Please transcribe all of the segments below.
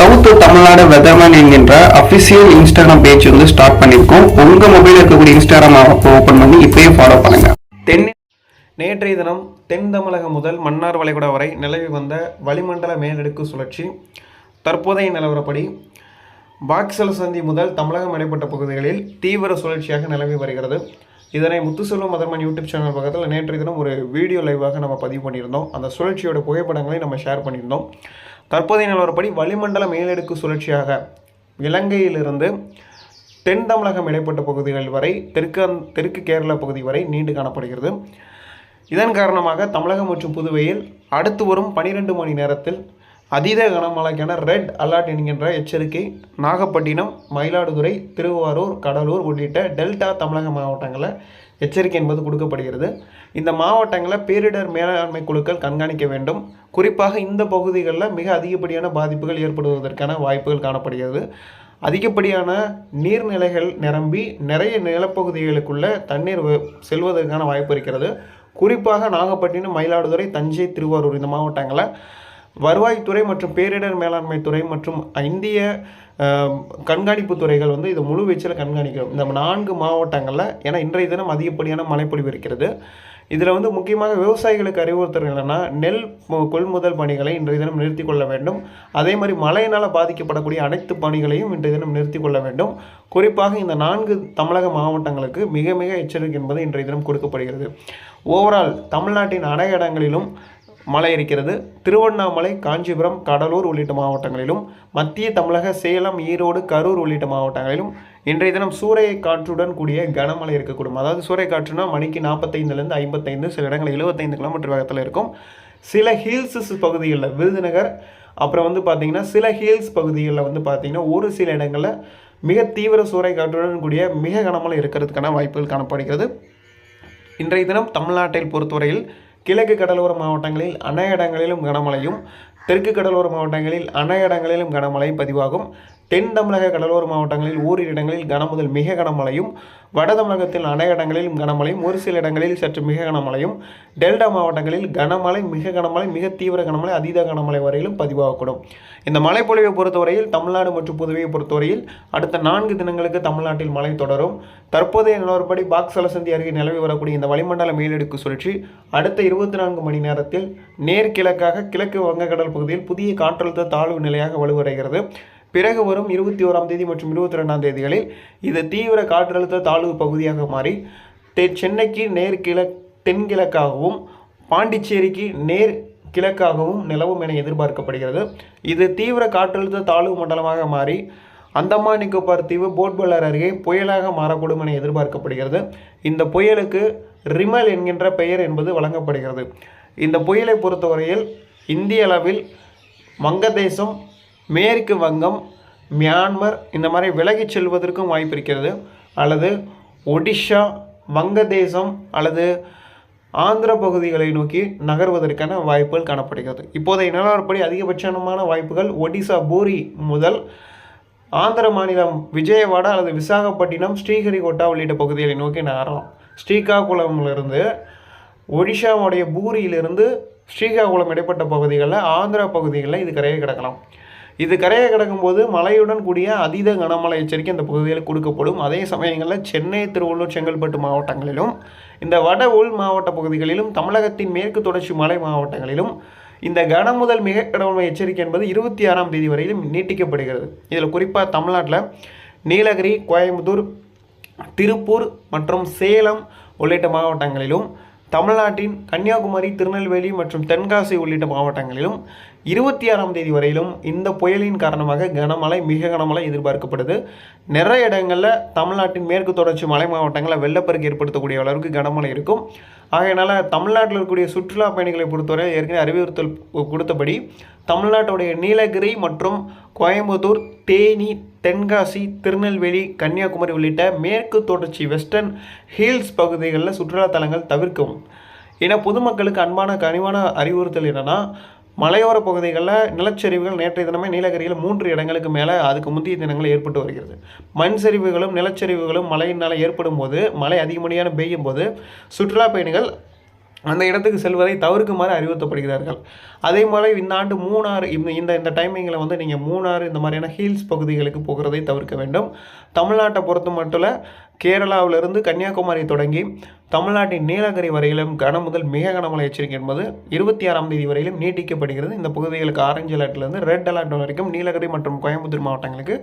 South Tamil Nadu weatherman என்கின்ற official Instagram page வந்து start பண்ணியிருக்கோம் உங்க மொபைல் இருக்கக்கூடிய இன்ஸ்டாகிராம் ஆப் ஓப்பன் பண்ணி இப்பயே ஃபாலோ பண்ணுங்க. தென் நேற்றைய தினம் தென் தமிழகம் முதல் மன்னார் வளைகுடா வரை நிலவி வந்த வளிமண்டல மேலடுக்கு சுழற்சி. தற்போதைய நிலவரப்படி பாக்சல் சந்தி முதல் தமிழகம் இடைப்பட்ட பகுதிகளில் தீவிர சுழற்சியாக நிலவி வருகிறது. இதனை முத்துசெல்வம் மதர்மன் யூடியூப் சேனல் பக்கத்தில் நேற்றைய தினம் ஒரு வீடியோ லைவாக நம்ம பதிவு பண்ணியிருந்தோம். அந்த சுழற்சியோட புகைப்படங்களை நம்ம ஷேர் பண்ணியிருந்தோம். தற்போதைய நிலவரப்படி வளிமண்டல மேலடுக்கு சுழற்சியாக இலங்கையிலிருந்து தென் தமிழகம் இடைப்பட்ட பகுதிகள் வரை தெற்கு தெற்கு கேரள பகுதி வரை நீண்டு காணப்படுகிறது. இதன் காரணமாக தமிழகம் மற்றும் புதுவையில் அடுத்து வரும் பனிரெண்டு மணி நேரத்தில் அதீத கனமழைக்கான ரெட் அலர்ட் என்கின்ற எச்சரிக்கை நாகப்பட்டினம் மயிலாடுதுறை திருவாரூர் கடலூர் உள்ளிட்ட டெல்டா தமிழக மாவட்டங்களில் எச்சரிக்கை என்பது கொடுக்கப்படுகிறது. இந்த மாவட்டங்களில் பேரிடர் மேலாண்மை குழுக்கள் கண்காணிக்க வேண்டும். குறிப்பாக இந்த பகுதிகளில் மிக அதிகப்படியான பாதிப்புகள் ஏற்படுவதற்கான வாய்ப்புகள் காணப்படுகிறது. அதிகப்படியான நீர்நிலைகள் நிரம்பி நிறைய நிலப்பகுதிகளுக்குள்ள தண்ணீர் வ- செல்வதற்கான வாய்ப்பு இருக்கிறது. குறிப்பாக நாகப்பட்டினம் மயிலாடுதுறை தஞ்சை திருவாரூர் இந்த மாவட்டங்களில் வருவாய்த்துறை மற்றும் பேரிடர் மேலாண்மை துறை மற்றும் இந்திய கண்காணிப்பு துறைகள் வந்து இது முழு வீச்சில் கண்காணிக்கிறோம் இந்த நான்கு மாவட்டங்களில் ஏன்னா இன்றைய தினம் அதிகப்படியான மழைப்பொழிவு இருக்கிறது. இதில் வந்து முக்கியமாக விவசாயிகளுக்கு அறிவுறுத்தல் என்னென்னா நெல் கொள்முதல் பணிகளை இன்றைய தினம் நிறுத்தி கொள்ள வேண்டும். அதே மாதிரி மழையினால் பாதிக்கப்படக்கூடிய அனைத்து பணிகளையும் இன்றைய தினம் நிறுத்தி கொள்ள வேண்டும். குறிப்பாக இந்த நான்கு தமிழக மாவட்டங்களுக்கு மிக மிக எச்சரிக்கை என்பது இன்றைய தினம் கொடுக்கப்படுகிறது. ஓவரால் தமிழ்நாட்டின் அனைத்து இடங்களிலும் மழை இருக்கிறது திருவண்ணாமலை காஞ்சிபுரம் கடலூர் உள்ளிட்ட மாவட்டங்களிலும் மத்திய தமிழக சேலம் ஈரோடு கரூர் உள்ளிட்ட மாவட்டங்களிலும் இன்றைய தினம் சூறைய காற்றுடன் கூடிய கனமழை இருக்கக்கூடும். அதாவது சூறை காற்றுனா மணிக்கு நாற்பத்தைந்துலேருந்து ஐம்பத்தைந்து சில இடங்களில் எழுபத்தைந்து கிலோமீட்டர் வேகத்தில் இருக்கும். சில ஹில்ஸ் பகுதிகளில் விருதுநகர் அப்புறம் வந்து பார்த்திங்கன்னா சில ஹில்ஸ் பகுதிகளில் வந்து பார்த்திங்கன்னா ஒரு சில இடங்களில் மிக தீவிர சூறை காற்றுடன் கூடிய மிக கனமழை இருக்கிறதுக்கான வாய்ப்புகள் காணப்படுகிறது. இன்றைய தினம் தமிழ்நாட்டில் பொறுத்தவரையில் கிழக்கு கடலோர மாவட்டங்களில் அனைத்து இடங்களிலும் கனமழையும் தெற்கு கடலோர மாவட்டங்களில் அனைத்து இடங்களிலும் கனமழை பதிவாகும். தென் தமிழக கடலோர மாவட்டங்களில் ஓரிரு இடங்களில் கன முதல் மிக கனமழையும் வட தமிழகத்தில் அநேக இடங்களிலும் கனமழையும் ஒரு சில இடங்களில் சற்று மிக கனமழையும் டெல்டா மாவட்டங்களில் கனமழை மிக கனமழை மிக தீவிர கனமழை அதீத கனமழை வரையிலும் பதிவாகக்கூடும். இந்த மழைப்பொழிவை பொறுத்தவரையில் தமிழ்நாடு மற்றும் புதுவையை பொறுத்தவரையில் அடுத்த நான்கு தினங்களுக்கு தமிழ்நாட்டில் மழை தொடரும். தற்போதைய நிலவரப்படி பாக்ஸ் அலசந்தி அருகே நிலவி வரக்கூடிய இந்த வளிமண்டல மேலடுக்கு சுழற்சி அடுத்த இருபத்தி நான்கு மணி நேரத்தில் நேர்கிழக்காக கிழக்கு வங்கக்கடல் பகுதியில் புதிய காற்றழுத்த தாழ்வு நிலையாக வலுவடைகிறது. பிறகு வரும் இருபத்தி ஓராம் தேதி மற்றும் இருபத்தி ரெண்டாம் தேதிகளில் இது தீவிர காற்றழுத்த தாழ்வு பகுதியாக மாறி தெ சென்னைக்கு நேர் கிழ தென்கிழக்காகவும் பாண்டிச்சேரிக்கு நேர் கிழக்காகவும் நிலவும் என எதிர்பார்க்கப்படுகிறது. இது தீவிர காற்றழுத்த தாழ்வு மண்டலமாக மாறி அந்தமான் நிக்கோபார் தீவு போட்பல்லர் அருகே புயலாக மாறக்கூடும் என எதிர்பார்க்கப்படுகிறது. இந்த புயலுக்கு ரிமல் என்கின்ற பெயர் என்பது வழங்கப்படுகிறது. இந்த புயலை பொறுத்தவரையில் இந்திய அளவில் வங்கதேசம் மேற்கு வங்கம் மியான்மர் இந்த மாதிரி விலகிச் செல்வதற்கும் வாய்ப்பு இருக்கிறது. அல்லது ஒடிஷா வங்கதேசம் அல்லது ஆந்திர பகுதிகளை நோக்கி நகர்வதற்கான வாய்ப்புகள் காணப்படுகிறது. இப்போதைய நிலவரப்படி அதிகபட்சமான வாய்ப்புகள் ஒடிசா பூரி முதல் ஆந்திர மாநிலம் விஜயவாடா அல்லது விசாகப்பட்டினம் ஸ்ரீஹரிகோட்டா உள்ளிட்ட பகுதிகளை நோக்கி நகரலாம். ஸ்ரீகாகுளம்லேருந்து ஒடிஷாவுடைய பூரியிலிருந்து ஸ்ரீகாகுளம் இடைப்பட்ட பகுதிகளில் ஆந்திரா பகுதிகளில் இது கரையை கிடக்கலாம். இது கரையை கிடக்கும்போது மழையுடன் கூடிய அதீத கனமழை எச்சரிக்கை இந்த பகுதியில் கொடுக்கப்படும். அதே சமயங்களில் சென்னை திருவள்ளூர் செங்கல்பட்டு மாவட்டங்களிலும் இந்த வட உள் மாவட்ட பகுதிகளிலும் தமிழகத்தின் மேற்கு தொடர்ச்சி மலை மாவட்டங்களிலும் இந்த கன முதல் மிக கடவுமை எச்சரிக்கை என்பது இருபத்தி ஆறாம் தேதி வரையிலும் நீட்டிக்கப்படுகிறது. இதில் குறிப்பாக தமிழ்நாட்டில் நீலகிரி கோயம்புத்தூர் திருப்பூர் மற்றும் சேலம் உள்ளிட்ட மாவட்டங்களிலும் தமிழ்நாட்டின் கன்னியாகுமரி திருநெல்வேலி மற்றும் தென்காசி உள்ளிட்ட மாவட்டங்களிலும் இருபத்தி ஆறாம் தேதி வரையிலும் இந்த புயலின் காரணமாக கனமழை மிக கனமழை எதிர்பார்க்கப்படுது. நிறைய இடங்களில் தமிழ்நாட்டின் மேற்கு தொடர்ச்சி மலை மாவட்டங்களில் வெள்ளப்பெருக்கு ஏற்படுத்தக்கூடிய அளவுக்கு கனமழை இருக்கும். ஆகையினால தமிழ்நாட்டில் இருக்கக்கூடிய சுற்றுலா பயணிகளை பொறுத்தவரை ஏற்கனவே அறிவுறுத்தல் கொடுத்தபடி தமிழ்நாட்டுடைய நீலகிரி மற்றும் கோயம்புத்தூர் தேனி தென்காசி திருநெல்வேலி கன்னியாகுமரி உள்ளிட்ட மேற்கு தொடர்ச்சி வெஸ்டர்ன் ஹில்ஸ் பகுதிகளில் சுற்றுலா தலங்கள் தவிர்க்கவும் ஏன்னா பொதுமக்களுக்கு அன்பான கனிவான அறிவுறுத்தல் என்னென்னா மலையோர பகுதிகளில் நிலச்சரிவுகள் நேற்றைய தினமே நீலகிரியில் மூன்று இடங்களுக்கு மேலே அதுக்கு முந்தைய தினங்கள் ஏற்பட்டு வருகிறது. மண் சரிவுகளும் நிலச்சரிவுகளும் மழையினால் ஏற்படும் போது மழை அதிகப்படியான பெய்யும் போது சுற்றுலா பயணிகள் அந்த இடத்துக்கு செல்வதை தவிர்க்குமாறு அறிவுறுத்தப்படுகிறார்கள். அதே மாதிரி இந்த ஆண்டு மூணாறு இந்த இந்த இந்த டைமிங்கில் வந்து நீங்கள் மூணாறு இந்த மாதிரியான ஹீல்ஸ் பகுதிகளுக்கு போகிறதை தவிர்க்க வேண்டும். தமிழ்நாட்டை பொறுத்த மட்டும் கேரளாவிலிருந்து கன்னியாகுமரி தொடங்கி தமிழ்நாட்டின் நீலகிரி வரையிலும் கன முதல் மிக கனமழை எச்சரிக்கை என்பது இருபத்தி ஆறாம் தேதி வரையிலும் நீட்டிக்கப்படுகிறது. இந்த பகுதிகளுக்கு ஆரஞ்சு அலர்ட்லேருந்து ரெட் அலர்ட் வரைக்கும் நீலகிரி மற்றும் கோயம்புத்தூர் மாவட்டங்களுக்கு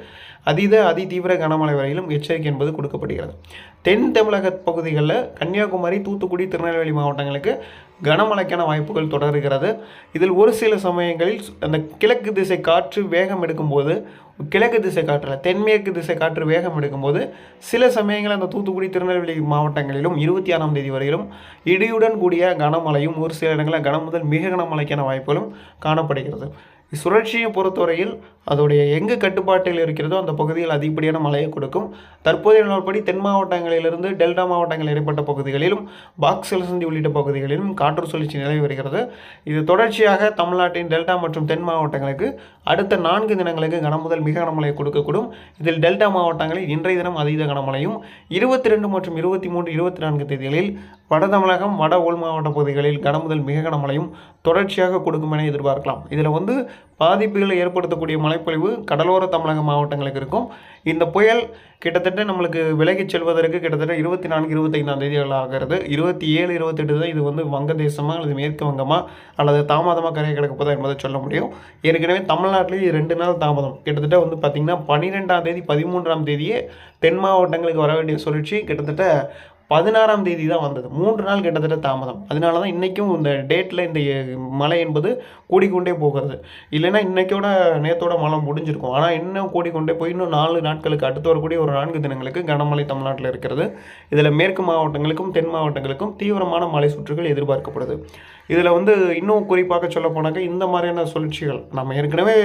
அதீத அதி தீவிர கனமழை வரையிலும் எச்சரிக்கை என்பது கொடுக்கப்படுகிறது. தென் தமிழக பகுதிகளில் கன்னியாகுமரி தூத்துக்குடி திருநெல்வேலி மாவட்டங்களுக்கு கனமழைக்கான வாய்ப்புகள் தொடர்கிறது. இதில் ஒரு சில சமயங்களில் அந்த கிழக்கு திசை காற்று வேகம் எடுக்கும்போது கிழக்கு திசை காற்றில் தென்மேற்கு திசை காற்று வேகம் எடுக்கும்போது சில சமயங்கள் அந்த தூத்துக்குடி திருநெல்வேலி மாவட்டங்களிலும் இருபத்தி ஆறாம் தேதி வரையிலும் இடியுடன் கூடிய கனமழையும் ஒரு சில இடங்களில் கன முதல் மிக கனமழைக்கான வாய்ப்புகளும் காணப்படுகிறது. சுழற்சியை பொறுத்தவரையில் அதோடைய எங்கு கட்டுப்பாட்டில் இருக்கிறதோ அந்த பகுதியில் அதிகப்படியான மழையை கொடுக்கும். தற்போதைய நிலவரப்படி தென் மாவட்டங்களிலிருந்து டெல்டா மாவட்டங்கள் இடைப்பட்ட பகுதிகளிலும் பாக்ஸ் சந்தி உள்ளிட்ட பகுதிகளிலும் காற்று சுழற்சி நிலவி வருகிறது. இது தொடர்ச்சியாக தமிழ்நாட்டின் டெல்டா மற்றும் தென் மாவட்டங்களுக்கு அடுத்த நான்கு தினங்களுக்கு கனமுதல் மிக கனமழை கொடுக்கக்கூடும். இதில் டெல்டா மாவட்டங்களில் இன்றைய தினம் அதீத கனமழையும் இருபத்தி ரெண்டு மற்றும் இருபத்தி மூன்று இருபத்தி நான்கு தேதிகளில் வட தமிழகம் வட உள் மாவட்ட பகுதிகளில் கனமுதல் மிக கனமழையும் தொடர்ச்சியாக கொடுக்கும் என எதிர்பார்க்கலாம். இதில் வந்து பாதிப்புகளை ஏற்படுத்தக்கூடிய மழைப்பொழிவு கடலோர தமிழக மாவட்டங்களுக்கு இருக்கும். இந்த புயல் கிட்டத்தட்ட நம்மளுக்கு விலகிச் செல்வதற்கு கிட்டத்தட்ட இருபத்தி நான்கு இருபத்தைந்தாம் தேதிகள் ஆகிறது. இருபத்தி ஏழு இருபத்தெட்டு தான் இது வந்து வங்கதேசமாக அல்லது மேற்கு வங்கமாக அல்லது தாமதமாக கரையை கிடக்கப்போதா என்பதை சொல்ல முடியும். ஏற்கனவே தமிழ்நாட்டிலேயே ரெண்டு நாள் தாமதம். கிட்டத்தட்ட வந்து பார்த்திங்கன்னா பன்னிரெண்டாம் தேதி பதிமூன்றாம் தேதியே தென் மாவட்டங்களுக்கு வர வேண்டிய சுழற்சி கிட்டத்தட்ட பதினாறாம் தேதி தான் வந்தது. மூன்று நாள் கிட்டத்தட்ட தாமதம். அதனால தான் இன்றைக்கும் இந்த டேட்டில் இந்த மழை என்பது கூடிக்கொண்டே போகிறது. இல்லைன்னா இன்றைக்கோட நேத்தோட மழை முடிஞ்சிருக்கும். ஆனால் இன்னும் கூடிக்கொண்டே போய் இன்னும் நாலு நாட்களுக்கு அடுத்து வரக்கூடிய ஒரு நான்கு தினங்களுக்கு கனமழை தமிழ்நாட்டில் இருக்கிறது. இதில் மேற்கு மாவட்டங்களுக்கும் தென் மாவட்டங்களுக்கும் தீவிரமான மழை சுற்றுகள் எதிர்பார்க்கப்படுது. இதில் வந்து இன்னும் குறிப்பாக சொல்ல போனாக்க இந்த மாதிரியான சுழற்சிகள் நம்ம ஏற்கனவே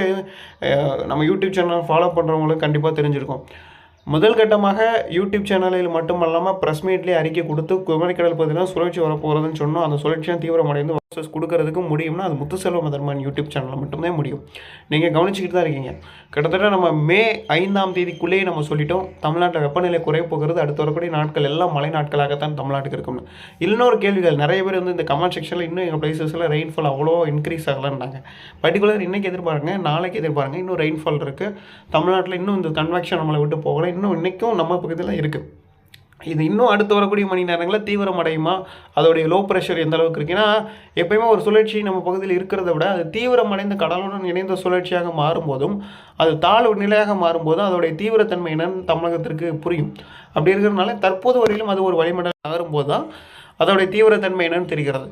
நம்ம யூடியூப் சேனல் ஃபாலோ பண்ணுறவங்களுக்கு கண்டிப்பாக தெரிஞ்சிருக்கும். முதல் கட்டமாக யூடியூப் சேனலில் மட்டுமல்லாமல் ப்ரெஸ் மீட்லேயே அறிக்கை கொடுத்து குமரிக்கடல் பகுதியில் சுழற்சி வரப்போகிறதுன்னு சொன்னோம். அந்த சுழற்சியாக தீவிரமடைந்து வாசஸ் கொடுக்கறதுக்கு முடியும்னா அது முத்துசெல்வ மதர்மான் யூடியூப் சேனலில் மட்டுமே முடியும். நீங்கள் கவனிச்சிக்கிட்டு தான் இருக்கீங்க. கிட்டத்தட்ட நம்ம மே ஐந்தாம் தேதிக்குள்ளேயே நம்ம சொல்லிட்டோம். தமிழ்நாட்டில் வெப்பநிலை குறைய போகிறது அடுத்து வரக்கூடிய நாட்கள் எல்லாம் மழை நாட்களாகத்தான் தமிழ்நாட்டுக்கு இருக்கும்னு. இன்னொரு கேள்விகள் நிறைய பேர் வந்து இந்த கமெண்ட் செக்ஷனில் இன்னும் எங்கள் பிளேசஸில் ரெயின்ஃபால் அவ்வளோ இன்க்ரீஸ் ஆகலான்றாங்க பர்டிகுலர் இன்றைக்கி எதிர்பாருங்க நாளைக்கு எதிர்பாருங்க இன்னும் ரெயின்ஃபால் இருக்குது தமிழ்நாட்டில் இன்னும் இந்த கன்வெக்ஷன் நம்மளை விட்டு போகலை. இன்னும் இன்றைக்கும் நம்ம பக்கத்தில் இருக்குது இது இன்னும் அடுத்து வரக்கூடிய மணி நேரங்களில் தீவிரமடையுமா அதோடைய லோ ப்ரெஷர் எந்த அளவுக்கு இருக்குன்னா எப்பயுமே ஒரு சுழற்சி நம்ம பகுதியில் இருக்கிறத விட அது தீவிரமடைந்த கடலுடன் இணைந்த சுழற்சியாக மாறும்போதும் அது தாழ்வு நிலையாக மாறும்போதும் அதோடைய தீவிரத்தன்மை என்னன்னு தமிழகத்திற்கு புரியும். அப்படி இருக்கிறதுனால தற்போது வரையிலும் அது ஒரு வளிமண்டலம் நகரும்போது தான் அதோடைய தீவிரத்தன்மை என்னன்னு தெரிகிறது.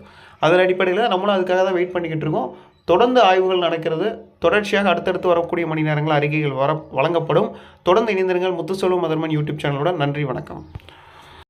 அதன் அடிப்படையில் நம்மளும் அதுக்காக தான் வெயிட் பண்ணிக்கிட்டு இருக்கோம். தொடர்ந்து ஆய்வுகள் நடக்கிறது. தொடர்ச்சியாக அடுத்தடுத்து வரக்கூடிய மணி நேரங்கள் அறிக்கைகள் வர வழங்கப்படும். தொடர்ந்து இணைந்திருங்கள். முத்துசெல்வம் மதர்மன் யூடியூப் சேனலோட நன்றி வணக்கம்.